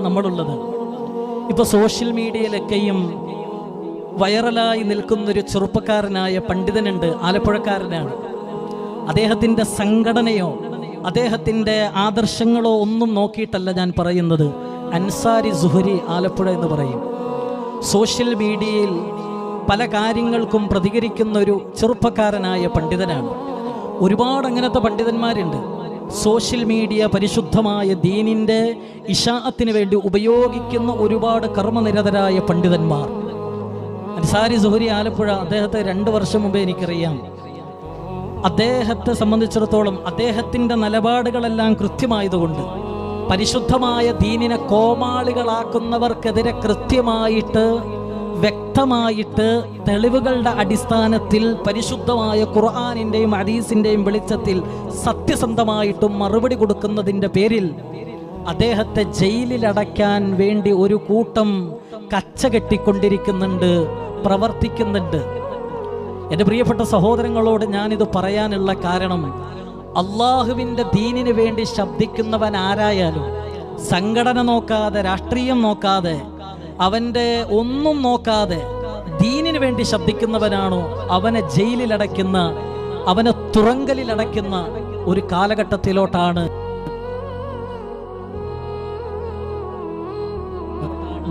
നമ്മളുള്ളത്. ഇപ്പൊ സോഷ്യൽ മീഡിയയിലൊക്കെയും വൈറലായി നിൽക്കുന്നൊരു ചെറുപ്പക്കാരനായ പണ്ഡിതനുണ്ട് ആലപ്പുഴക്കാരനാണ്. അദ്ദേഹത്തിന്റെ സംഘടനയോ അദ്ദേഹത്തിന്റെ ആദർശങ്ങളോ ഒന്നും നോക്കിയിട്ടല്ല ഞാൻ പറയുന്നത്. അൻസാരി സുഹരി ആലപ്പുഴ എന്ന് പറയും. സോഷ്യൽ മീഡിയയിൽ പല കാര്യങ്ങൾക്കും പ്രതികരിക്കുന്ന ഒരു ചെറുപ്പക്കാരനായ പണ്ഡിതനാണ്. ഒരുപാട് അങ്ങനത്തെ പണ്ഡിതന്മാരുണ്ട്. സോഷ്യൽ മീഡിയ പരിശുദ്ധമായ ദീനിന്റെ ഇഷാഅത്തിന് വേണ്ടി ഉപയോഗിക്കുന്ന ഒരുപാട് കർമ്മനിരതരായ പണ്ഡിതന്മാർ. അൻസാരി സുഹരി ആലപ്പുഴ അദ്ദേഹത്തെ രണ്ട് വർഷം മുമ്പേ എനിക്കറിയാം. അദ്ദേഹത്തെ സംബന്ധിച്ചിടത്തോളം അദ്ദേഹത്തിന്റെ നിലപാടുകളെല്ലാം കൃത്യമായതുകൊണ്ട് പരിശുദ്ധമായ ദീനിനെ കോമാളികളാക്കുന്നവർക്കെതിരെ കൃത്യമായിട്ട് വ്യക്തമായിട്ട് തെളിവുകളുടെ അടിസ്ഥാനത്തിൽ പരിശുദ്ധമായ ഖുർആാനിന്റെയും അദീസിന്റെയും വെളിച്ചത്തിൽ സത്യസന്ധമായിട്ടും മറുപടി കൊടുക്കുന്നതിന്റെ പേരിൽ അദ്ദേഹത്തെ ജയിലിലടയ്ക്കാൻ വേണ്ടി ഒരു കൂട്ടം കച്ച കെട്ടിക്കൊണ്ടിരിക്കുന്നുണ്ട് പ്രവർത്തിക്കുന്നുണ്ട്. എന്റെ പ്രിയപ്പെട്ട സഹോദരങ്ങളോട് ഞാനിത് പറയാനുള്ള കാരണം അള്ളാഹുവിന്റെ ദീനിനു വേണ്ടി ശബ്ദിക്കുന്നവൻ ആരായാലും സംഘടന നോക്കാതെ രാഷ്ട്രീയം നോക്കാതെ അവന്റെ ഒന്നും നോക്കാതെ ദീനിന് വേണ്ടി ശബ്ദിക്കുന്നവനാണോ? അവനെ ജയിലിൽ ജയിലിലടയ്ക്കുന്ന അവനെ തുറങ്കലിലടയ്ക്കുന്ന ഒരു കാലഘട്ടത്തിലോട്ടാണ്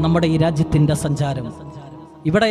നമ്മുടെ ഈ രാജ്യത്തിന്റെ സഞ്ചാരം. ഇവിടെ